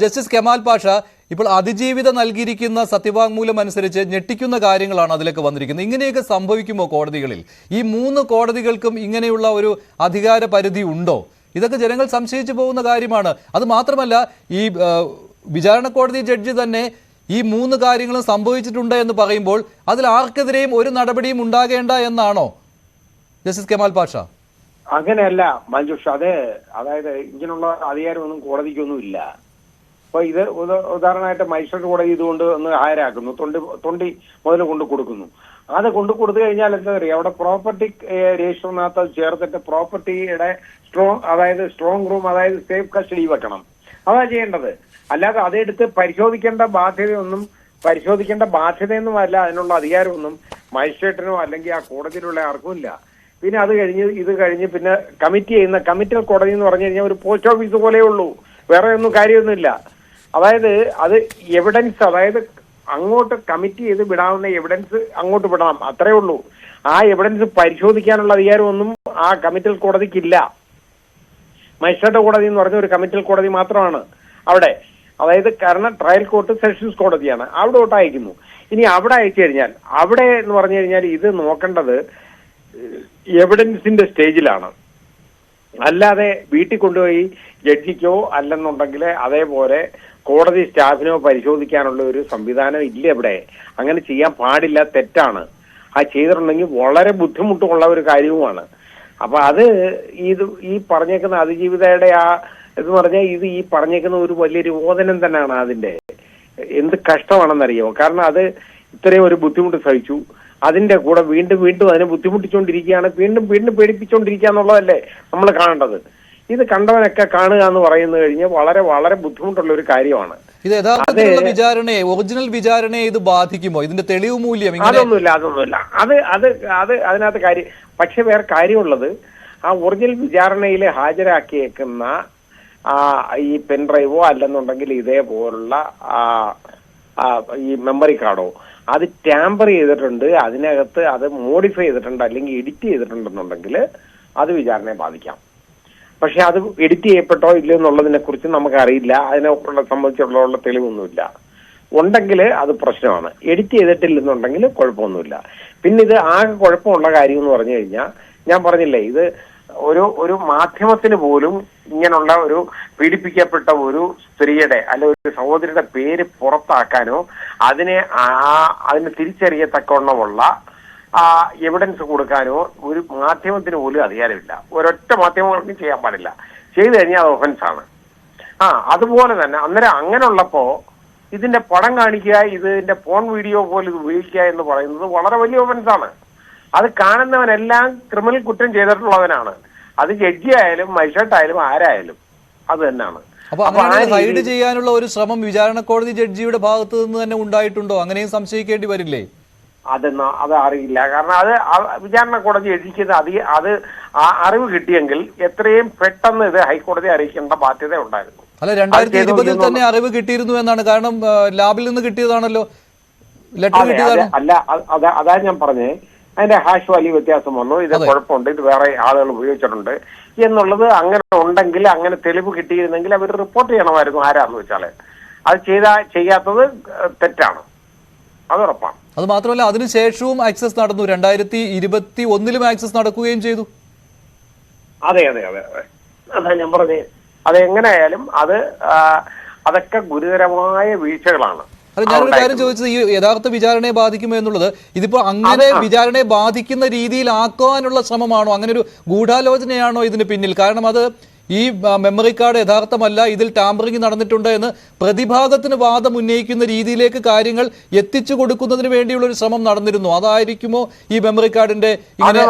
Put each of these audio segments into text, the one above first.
Justice Kemal Pasha ഇപ്പോൾ അതിജീവിത നൽകിയിരിക്കുന്ന സത്യവാങ്മൂലം അനുസരിച്ച് ഞെട്ടിക്കുന്ന കാര്യങ്ങളാണ് അതിലൊക്കെ വന്നിരിക്കുന്നത്. ഇങ്ങനെയൊക്കെ സംഭവിക്കുമോ കോടതികളിൽ? ഈ മൂന്ന് കോടതികൾക്കും ഇങ്ങനെയുള്ള ഒരു അധികാര പരിധി ഉണ്ടോ? ഇതൊക്കെ ജനങ്ങൾ സംശയിച്ചു പോകുന്ന കാര്യമാണ്. അത് മാത്രമല്ല ഈ വിചാരണ കോടതി ജഡ്ജി തന്നെ ഈ മൂന്ന് കാര്യങ്ങളും സംഭവിച്ചിട്ടുണ്ട് എന്ന് പറയുമ്പോൾ അതിൽ ആർക്കെതിരെയും ഒരു നടപടിയും ഉണ്ടാകേണ്ട എന്നാണോ ജസ്റ്റിസ് കെമാൽ പാഷ? അങ്ങനെയല്ല മഞ്ജുഷ അതെ അതായത് ഇങ്ങനെയുള്ള അധികാരമൊന്നും കോടതിക്കൊന്നും ഇല്ല അപ്പൊ ഇത് ഉദ- ഉദാഹരണമായിട്ട് മൈസൂർ കൂടെ ഇതുകൊണ്ട് ഒന്ന് ഹയരാക്കുന്നു തൊണ്ടി തൊണ്ടി മുതൽ കൊണ്ട് കൊടുക്കുന്നു. അത് കൊണ്ട് കൊടുത്തു കഴിഞ്ഞാൽ എന്താ പറയുക അവിടെ പ്രോപ്പർട്ടി രജിസ്റ്ററിനകത്ത് ചേർത്തിട്ട് പ്രോപ്പർട്ടിയുടെ സ്ട്രോങ് അതായത് സ്ട്രോങ് റൂം അതായത് സേഫ് കസ്റ്റഡി വെക്കണം. അതാ ചെയ്യേണ്ടത്. അല്ലാതെ അതെടുത്ത് പരിശോധിക്കേണ്ട ബാധ്യതയൊന്നും പരിശോധിക്കേണ്ട ബാധ്യതയൊന്നും അല്ല അതിനുള്ള അധികാരമൊന്നും മജിസ്ട്രേറ്റിനോ അല്ലെങ്കിൽ ആ കോടതിയിലുള്ള ആർക്കും ഇല്ല. പിന്നെ അത് കഴിഞ്ഞ് ഇത് കഴിഞ്ഞ് പിന്നെ കമ്മിറ്റി ചെയ്യുന്ന കമ്മിറ്റൽ കോടതി എന്ന് പറഞ്ഞു കഴിഞ്ഞാൽ ഒരു പോസ്റ്റ് ഓഫീസ് പോലെയുള്ളൂ വേറെ ഒന്നും കാര്യമൊന്നുമില്ല. അതായത് അത് എവിഡൻസ് അതായത് അങ്ങോട്ട് കമ്മിറ്റ് ചെയ്ത് വിടാവുന്ന എവിഡൻസ് അങ്ങോട്ട് വിടണം. അത്രേ ഉള്ളൂ. ആ എവിഡൻസ് പരിശോധിക്കാനുള്ള അധികാരമൊന്നും ആ കമ്മിറ്റൽ കോടതിക്കില്ല. മജിസ്ട്രേറ്റ് കോടതി എന്ന് പറഞ്ഞ ഒരു കമ്മിറ്റൽ കോടതി മാത്രമാണ് അവിടെ. അതായത് കാരണം ട്രയൽ കോർട്ട് സെഷൻസ് കോടതിയാണ്. അവിടെ തൊട്ട് അയക്കുന്നു ഇനി അവിടെ അയച്ചു കഴിഞ്ഞാൽ അവിടെ എന്ന് പറഞ്ഞു കഴിഞ്ഞാൽ ഇത് നോക്കേണ്ടത് എവിഡൻസിന്റെ സ്റ്റേജിലാണ്. അല്ലാതെ വീട്ടിൽ കൊണ്ടുപോയി ജഡ്ജിക്കോ അല്ലെന്നുണ്ടെങ്കിൽ അതേപോലെ കോടതി സ്റ്റാഫിനോ പരിശോധിക്കാനുള്ള ഒരു സംവിധാനം ഇല്ല ഇവിടെ. അങ്ങനെ ചെയ്യാൻ പാടില്ല തെറ്റാണ്. ആ ചെയ്തിട്ടുണ്ടെങ്കിൽ വളരെ ബുദ്ധിമുട്ടുള്ള ഒരു കാര്യവുമാണ്. അപ്പൊ അത് ഇത് ഈ പറഞ്ഞേക്കുന്ന അതിജീവിതയുടെ ആ എന്ന് പറഞ്ഞാൽ ഇത് ഈ പറഞ്ഞേക്കുന്ന ഒരു വലിയൊരു ഓദനം തന്നെയാണ് അതിന്റെ. എന്ത് കഷ്ടമാണെന്നറിയോ? കാരണം അത് ഇത്രയും ഒരു ബുദ്ധിമുട്ട് സഹിച്ചു. അതിന്റെ കൂടെ വീണ്ടും വീണ്ടും അതിനെ ബുദ്ധിമുട്ടിച്ചുകൊണ്ടിരിക്കുകയാണ് വീണ്ടും വീണ്ടും പേടിപ്പിച്ചുകൊണ്ടിരിക്കുക എന്നുള്ളതല്ലേ നമ്മൾ കാണേണ്ടത്. ഇത് കണ്ടവനൊക്കെ കാണുക എന്ന് പറയുന്നത് കഴിഞ്ഞാൽ വളരെ വളരെ ബുദ്ധിമുട്ടുള്ള ഒരു കാര്യമാണ്. ഇത് യഥാർത്ഥത്തിലുള്ള വിചാരണയെ ഒറിജിനൽ വിചാരണയെ ഇത് ബാധിക്കുമോ? ഇതിന്റെ തെളിവ് മൂല്യം അതൊന്നുമില്ല അതൊന്നുമില്ല. അത് അത് അത് അതിനകത്ത് കാര്യം പക്ഷെ വേറെ കാര്യമുള്ളത് ആ ഒറിജിനൽ വിചാരണയിൽ ഹാജരാക്കിയേക്കുന്ന ആ ഈ പെൻഡ്രൈവോ അല്ലെന്നുണ്ടെങ്കിൽ ഇതേപോലുള്ള ഈ മെമ്മറി കാർഡോ അത് ടാമ്പർ ചെയ്തിട്ടുണ്ട് അതിനകത്ത് അത് മോഡിഫൈ ചെയ്തിട്ടുണ്ട് അല്ലെങ്കിൽ എഡിറ്റ് ചെയ്തിട്ടുണ്ടെന്നുണ്ടെങ്കിൽ അത് വിചാരണയെ ബാധിക്കാം. പക്ഷെ അത് എഡിറ്റ് ചെയ്യപ്പെട്ടോ ഇല്ലയോ എന്നുള്ളതിനെ കുറിച്ച് നമുക്ക് അറിയില്ല അതിനെക്കുള്ള സംബന്ധിച്ചുള്ള തെളിവൊന്നുമില്ല. ഉണ്ടെങ്കിൽ അത് പ്രശ്നമാണ്. എഡിറ്റ് ചെയ്തിട്ടില്ലെന്നുണ്ടെങ്കിൽ കുഴപ്പമൊന്നുമില്ല. പിന്നെ ഇത് ആകെ കുഴപ്പമുള്ള കാര്യം എന്ന് പറഞ്ഞു കഴിഞ്ഞാൽ ഞാൻ പറഞ്ഞില്ലേ ഇത് ഒരു ഒരു മാധ്യമത്തിന് പോലും ഇങ്ങനെയുള്ള ഒരു പീഡിപ്പിക്കപ്പെട്ട ഒരു സ്ത്രീയുടെ അല്ലെ ഒരു സഹോദരിയുടെ പേര് പുറത്താക്കാനോ അതിനെ ആ അതിനെ തിരിച്ചറിയത്തക്കവണ്ണമുള്ള എവിഡൻസ് കൊടുക്കാനോ ഒരു മാധ്യമത്തിന് പോലും അധികാരമില്ല. ഒരൊറ്റ മാധ്യമങ്ങൾക്കും ചെയ്യാൻ പാടില്ല. ചെയ്തു കഴിഞ്ഞാൽ അത് ഒഫൻസാണ് ആണ്. ആ അതുപോലെ തന്നെ അന്നേരം അങ്ങനെയുള്ളപ്പോ ഇതിന്റെ പടം കാണിക്കുക ഇതിന്റെ ഫോൺ വീഡിയോ പോലെ ഇത് ഉപയോഗിക്കുക എന്ന് പറയുന്നത് വളരെ വലിയ ഒഫൻസാണ് അത് കാണുന്നവനെല്ലാം ക്രിമിനൽ കുറ്റം ചെയ്തിട്ടുള്ളവനാണ്. അത് ജഡ്ജി ആയാലും മജിസ്ട്രേറ്റ് ആയാലും ആരായാലും അത് തന്നെയാണ്. അപ്പൊ ആ അങ്ങനെ ഹൈഡ് ചെയ്യാനുള്ള ഒരു ശ്രമം വിചാരണ കോടതി ജഡ്ജിയുടെ ഭാഗത്ത് നിന്ന് തന്നെ ഉണ്ടായിട്ടുണ്ടോ? അങ്ങനെയും സംശയിക്കേണ്ടി വരില്ലേ? അത് ന- അത് അറിയില്ല. കാരണം അത് വിചാരണ കോടതി എഴുതിക്കുന്നത് അത് അത് ആ അറിവ് കിട്ടിയെങ്കിൽ എത്രയും പെട്ടെന്ന് ഇത് ഹൈക്കോടതി അറിയിക്കേണ്ട ബാധ്യത ഉണ്ടായിരുന്നു. അല്ല രണ്ടായിരത്തി ഇരുപതിൽ തന്നെ അറിവ് കിട്ടിയിരുന്നു എന്നാണ്. കാരണം ലാബിൽ നിന്ന് കിട്ടിയതാണല്ലോ. ലെറ്റർ കിട്ടിയതാണ്? അല്ല അതാ ഞാൻ പറഞ്ഞേ. അതിന്റെ ഹാഷ് വാല്യൂ വ്യത്യാസം വന്നു. ഇത്. കുഴപ്പമുണ്ട്. ഇത് വേറെ ആളുകൾ ഉപയോഗിച്ചിട്ടുണ്ട്. എന്നുള്ളത് അങ്ങനെ ഉണ്ടെങ്കിൽ അങ്ങനെ തെളിവ് കിട്ടിയിരുന്നെങ്കിൽ അവർ റിപ്പോർട്ട് ചെയ്യണമായിരുന്നു ആരാന്ന് വെച്ചാൽ. അത് ചെയ്താ ചെയ്യാത്തത് തെറ്റാണ്. അത് ഉറപ്പാണ്. അത് മാത്രമല്ല അതിനുശേഷവും ആക്സസ് നടന്നു. രണ്ടായിരത്തി ഇരുപത്തി ഒന്നിലും ആക്സസ് നടക്കുകയും ചെയ്തു. അതെ അതെ അതെ അതെ. ഞാൻ പറഞ്ഞേ. അതെങ്ങനെയായാലും അത് അതൊക്കെ ഗുരുതരമായ വീഴ്ചകളാണ്. അത് ഞാനൊരു കാര്യം. ചോദിച്ചത് ഈ യഥാർത്ഥ വിചാരണയെ ബാധിക്കുമോ എന്നുള്ളത്. ഇതിപ്പോ അങ്ങനെ. വിചാരണയെ ബാധിക്കുന്ന രീതിയിലാക്കുവാനുള്ള ശ്രമമാണോ? അങ്ങനെ ഒരു ഗൂഢാലോചനയാണോ ഇതിന് പിന്നിൽ? കാരണം അത് ഈ മെമ്മറി കാർഡ് യഥാർത്ഥമല്ല ഇതിൽ ടാമ്പറിംഗ് നടന്നിട്ടുണ്ട് എന്ന് പ്രതിഭാഗത്തിന് വാദം ഉന്നയിക്കുന്ന രീതിയിലേക്ക് കാര്യങ്ങൾ എത്തിച്ചു കൊടുക്കുന്നതിന് വേണ്ടിയുള്ള ഒരു ശ്രമം നടന്നിരുന്നു. അതായിരിക്കുമോ ഈ മെമ്മറി കാർഡിന്റെ ഇങ്ങനെ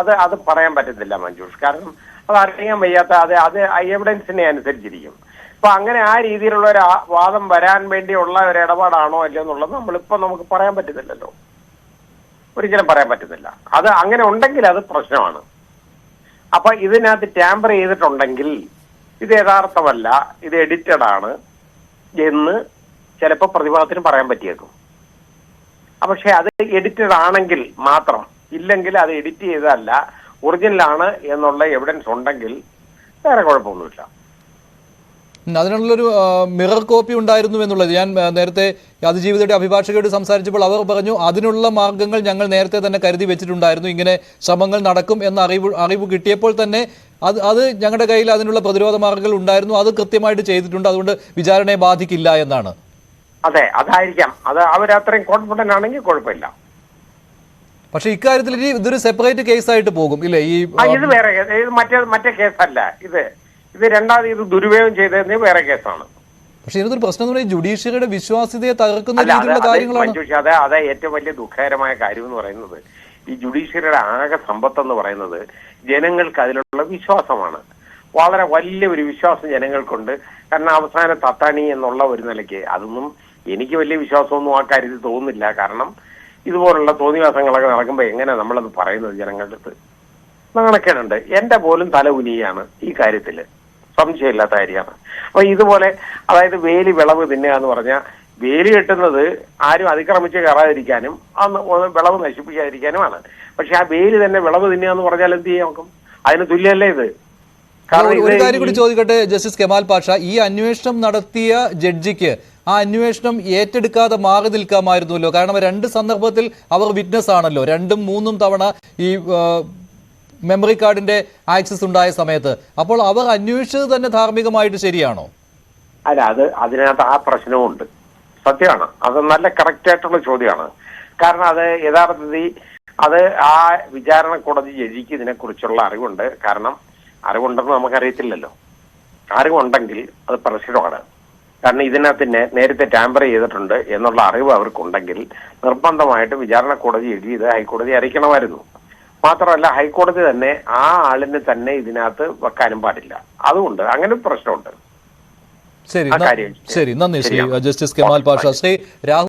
അത് അത് പറയാൻ പറ്റത്തില്ല മഞ്ജുഷ്. കാരണം അത് അറിയാൻ വയ്യാത്ത അത് അത് എവിഡൻസിനെ അനുസരിച്ചിരിക്കും. അപ്പൊ അങ്ങനെ ആ രീതിയിലുള്ള ഒരു വാദം വരാൻ വേണ്ടിയുള്ള ഒരു ഇടപാടാണോ അല്ലയോ എന്നുള്ളത് നമ്മളിപ്പോ നമുക്ക് പറയാൻ പറ്റുന്നില്ലല്ലോ ഒരിക്കലും പറയാൻ പറ്റുന്നില്ല അത് അങ്ങനെ ഉണ്ടെങ്കിൽ അത് പ്രശ്നമാണ്. അപ്പൊ ഇതിനകത്ത് ടാമ്പർ ചെയ്തിട്ടുണ്ടെങ്കിൽ ഇത് യഥാർത്ഥമല്ല ഇത് എഡിറ്റഡ് ആണ് എന്ന് ചിലപ്പോൾ പ്രതിഭാഗത്തിന് പറയാൻ പറ്റിയേക്കും. പക്ഷെ അത് എഡിറ്റഡ് ആണെങ്കിൽ മാത്രം ഇല്ലെങ്കിൽ അത് എഡിറ്റ് ചെയ്തതല്ല ഒറിജിനൽ ആണ് എന്നുള്ള എവിഡൻസ് ഉണ്ടെങ്കിൽ വേറെ കുഴപ്പമൊന്നുമില്ല. അതിനുള്ളൊരു മിറർ കോപ്പി ഉണ്ടായിരുന്നു എന്നുള്ളത്. ഞാൻ നേരത്തെ അതിജീവിതയുടെ അഭിഭാഷകയോട് സംസാരിച്ചപ്പോൾ അവർ പറഞ്ഞു അതിനുള്ള മാർഗങ്ങൾ ഞങ്ങൾ നേരത്തെ തന്നെ കരുതി വെച്ചിട്ടുണ്ടായിരുന്നു. ഇങ്ങനെ ശ്രമങ്ങൾ നടക്കും എന്ന അറിവ് അറിവ് കിട്ടിയപ്പോൾ തന്നെ അത് അത് ഞങ്ങളുടെ കയ്യിൽ അതിനുള്ള പ്രതിരോധ മാർഗങ്ങൾ ഉണ്ടായിരുന്നു. അത് കൃത്യമായിട്ട് ചെയ്തിട്ടുണ്ട്. അതുകൊണ്ട് വിചാരണയെ ബാധിക്കില്ല എന്നാണ്. അതെ അതായിരിക്കാം. അത് അവർ അത്രയും കോൺഫിഡന്റ് ആണെങ്കിൽ കുഴപ്പമില്ല. പക്ഷെ ഇക്കാര്യത്തിൽ ഇതൊരു സെപ്പറേറ്റ് കേസായിട്ട് പോകും ഇല്ലേ? ഈ ഇത് വേറെ മറ്റേ മറ്റേ കേസല്ല ഇത്. ഇത് രണ്ടാമത് ഇത് ദുരുപയോഗം ചെയ്തതെന്ന് വേറെ കേസാണ്. പക്ഷെ ഇതിനൊരു പ്രശ്നം എന്ന് ജുഡീഷ്യറിയുടെ വിശ്വാസ്യതയെ തകർക്കുന്ന രീതിയിലുള്ള കാര്യങ്ങളാണ്. അതെ അതെ ഏറ്റവും വലിയ ദുഃഖകരമായ കാര്യം എന്ന് പറയുന്നത് ഈ ജുഡീഷ്യറിയുടെ ആകെ സമ്പത്ത് എന്ന് പറയുന്നത് ജനങ്ങൾക്ക് അതിലുള്ള വിശ്വാസമാണ്. വളരെ വലിയ ഒരു വിശ്വാസം ജനങ്ങൾക്കുണ്ട്. കാരണം അവസാന തത്താണി എന്നുള്ള ഒരു നിലയ്ക്ക് അതൊന്നും എനിക്ക് വലിയ വിശ്വാസമൊന്നും ആ കാര്യത്തിൽ തോന്നുന്നില്ല. കാരണം ഇതുപോലുള്ള തോന്നിവാസങ്ങളൊക്കെ നടക്കുമ്പോൾ എങ്ങനെ നമ്മളത് പറയുന്നത് ജനങ്ങളുടെ അടുത്ത്? നാണക്കേടുണ്ട് എന്റെ പോലും തല ഉനിയാണ് ഈ കാര്യത്തിൽ. സംശയമില്ലാത്ത കാര്യമാണ് അപ്പൊ ഇതുപോലെ അതായത് വേലി വിളവ് തിന്നുക എന്ന് പറഞ്ഞാൽ വേലി കെട്ടുന്നത് ആരും അതിക്രമിച്ച് കയറാതിരിക്കാനും അന്ന് വിളവ് നശിപ്പിക്കാതിരിക്കാനുമാണ് പക്ഷെ ആ വേലി തന്നെ വിളവ് തിന്നുക എന്ന് പറഞ്ഞാൽ എന്ത് ചെയ്യാൻ നോക്കും? അതിന് തുല്യല്ലേ ഇത്? ഒരു- കാര്യം കൂടി ചോദിക്കട്ടെ ജസ്റ്റിസ് കെമാൽ പാഷ ഈ അന്വേഷണം നടത്തിയ ജഡ്ജിക്ക് ആ അന്വേഷണം ഏറ്റെടുക്കാതെ മാറി നിൽക്കാമായിരുന്നല്ലോ. കാരണം രണ്ട് സന്ദർഭത്തിൽ അവർ വിറ്റ്നസ് ആണല്ലോ രണ്ടും മൂന്നും തവണ ഈ മെമ്മറി കാർഡിന്റെ ആക്സസ് ഉണ്ടായ സമയത്ത്. അപ്പോൾ അവർ അന്വേഷിച്ചത് തന്നെ ധാർമ്മികമായിട്ട് ശരിയാണോ? അല്ല അത് അതിനകത്ത് ആ പ്രശ്നവും ഉണ്ട് സത്യമാണ്. അത് നല്ല കറക്റ്റ് ആയിട്ടുള്ള ചോദ്യമാണ്. കാരണം അത് യഥാർത്ഥത്തിൽ അത് ആ വിചാരണ കോടതി ജഡ്ജിക്ക് ഇതിനെക്കുറിച്ചുള്ള അറിവുണ്ട്. കാരണം അറിവുണ്ടെന്ന് നമുക്കറിയത്തില്ലല്ലോ. അറിവുണ്ടെങ്കിൽ അത് പ്രശ്നമാണ് കാരണം ഇതിനകത്ത് നേരത്തെ ടാമ്പർ ചെയ്തിട്ടുണ്ട് എന്നുള്ള അറിവ് അവർക്കുണ്ടെങ്കിൽ നിർബന്ധമായിട്ട് വിചാരണ കോടതി എഴുതി ഇത് ഹൈക്കോടതി അറിയിക്കണമായിരുന്നു. മാത്രമല്ല ഹൈക്കോടതി തന്നെ ആ ആളിനെ തന്നെ ഇതിനകത്ത് വെക്കാനും പാടില്ല. അതുകൊണ്ട് അങ്ങനെ ഒരു പ്രശ്നമുണ്ട്. ശരി ശരി നന്ദി ശ്രീ ജസ്റ്റിസ് കെമാൽ പാഷ ശ്രീ രാഹുൽ